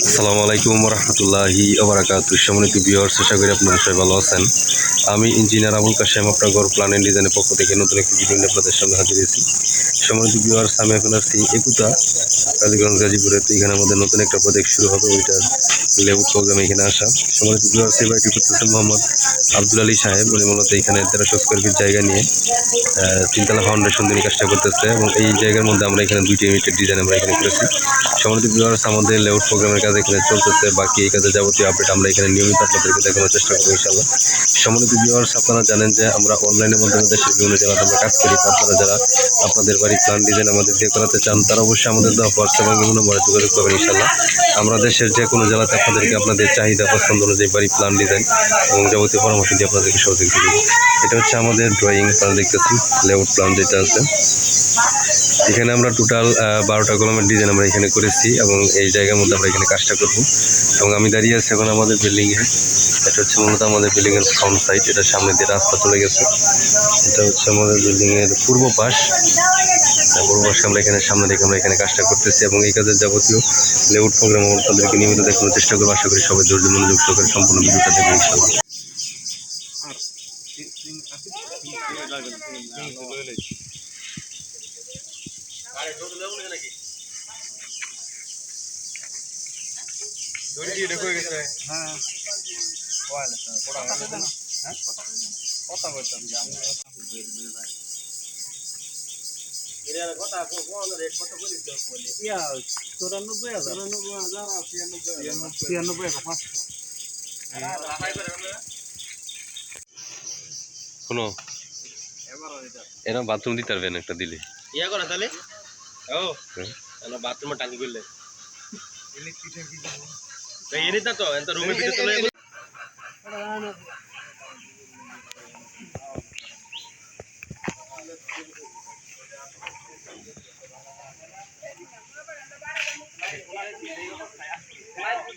আসসালামু আলাইকুম রহমতুল্লাহি আবরাকাত সম্মানিত ভিউয়ার্স আশা করি আপনারা সবাই ভালো আছেন। আমি ইঞ্জিনিয়ার আবুল কাশেম আপনার ঘর প্ল্যান এন্ড ডিজাইনের পক্ষ থেকে নতুন একটি ভিডিও আপনাদের সামনে হাজির হয়েছি। সম্মানিত ভিউয়ার্স আমি এখন আসছি একুতা কালীগঞ্জ গাজীপুরে তো এখানে আমাদের নতুন একটা প্রজেক্ট শুরু হবে ওইটার লেবু প্রোগ্রাম এখানে আসা। এই বাড়িটি করতেছেন মোহাম্মদ আব্দুল আলী সাহেব, উনি মূলত এখানে তেরোশো স্কোয়ার ফিট জায়গা নিয়ে তিনতলা ফাউন্ডেশন তিনি কাজটা করতেছে এবং এই জায়গার মধ্যে আমরা এখানে দুইটি ইউনিটের ডিজাইন আমরা এখানে করেছি। সম্মানিত ভিউয়ার্স আমাদের লেআউট প্রোগ্রামের কাজ এখানে চলতেছে। বাকি এই কাজে যাবতীয় আপডেট আমরা এখানে নিয়মিত আপনাদেরকে দেখানোর চেষ্টা করব ইনশাল্লাহ সম্মানিত ভিউয়ার্স আপনারা জানেন যে আমরা অনলাইনের মাধ্যমে দেশের বিভিন্ন জায়গাতে আমরা কাজ করি। আপনারা যারা আপনাদের বাড়ির প্ল্যান ডিজাইন আমাদের দিয়ে করাতে চান, তারা অবশ্যই আমাদের দেওয়া হোয়াটসঅ্যাপ এবং নম্বরে যোগাযোগ করবেন ইনশাল্লাহ আমরা দেশের যে কোনো জেলাতে আপনাদেরকে আপনাদের চাহিদা পছন্দ অনুযায়ী বাড়ি প্ল্যান ডিজাইন এবং যাবতীয় পরামর্শ দিয়ে আপনাদেরকে সহযোগিতা দেবো এটা হচ্ছে আমাদের ড্রয়িং আপনারা দেখতেছি লেআউট প্ল্যান যেটা আছে। এখানে আমরা টোটাল বারোটা কলমের ডিজাইন আমরা এখানে করেছি এবং এই জায়গার মধ্যে আমরা এখানে কাজটা করব। এবং আমি দাঁড়িয়ে আছি এখন আমাদের বিল্ডিংয়ে এটা হচ্ছে মূলত আমাদের বিল্ডিংয়ের ফ্রন্ট সাইড এটা সামনে দিয়ে রাস্তা চলে গেছে। এটা হচ্ছে আমাদের বিল্ডিংয়ের পূর্ব পাশ। পূর্ব আমরা এখানে, সামনে রেখে আমরা এখানে কাজটা করতেছি এবং এই কাজের যাবতীয় লেআউট প্রোগ্রাম আমরা তাদেরকে নিয়মিত দেখানোর চেষ্টা করব। আশা করি সবাই ধৈর্য, মনোযোগ সহকারে সম্পূর্ণ ভিডিওটা দেখবে ইনশাল্লাহ চৌরানব্বই হাজার। ছিয়ানব্বই হাজার। পাঁচশো। শোনো। এরা বাথরুম দিতে পারবেন একটা দিলে। ইয়া করা তাহলে। ও হুম। তাহলে বাথরুমে টাঙ্কি করলে তো এনে তো রুমের ভিতরে চলে যাবে।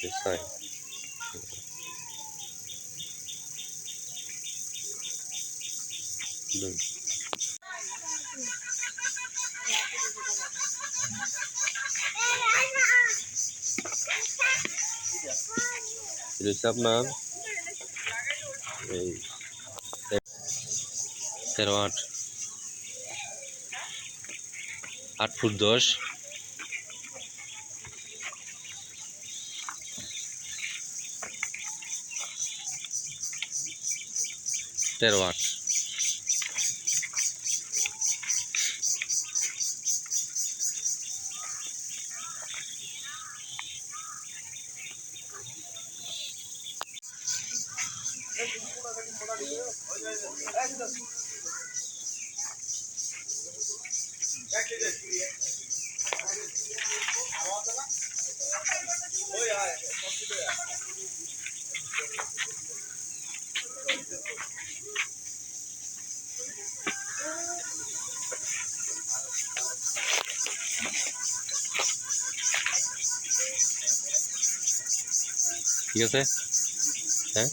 এটা হচ্ছে আপনার এই তেরো আট আট ফুট দশ তেরো আট ঠিক আছে হ্যাঁ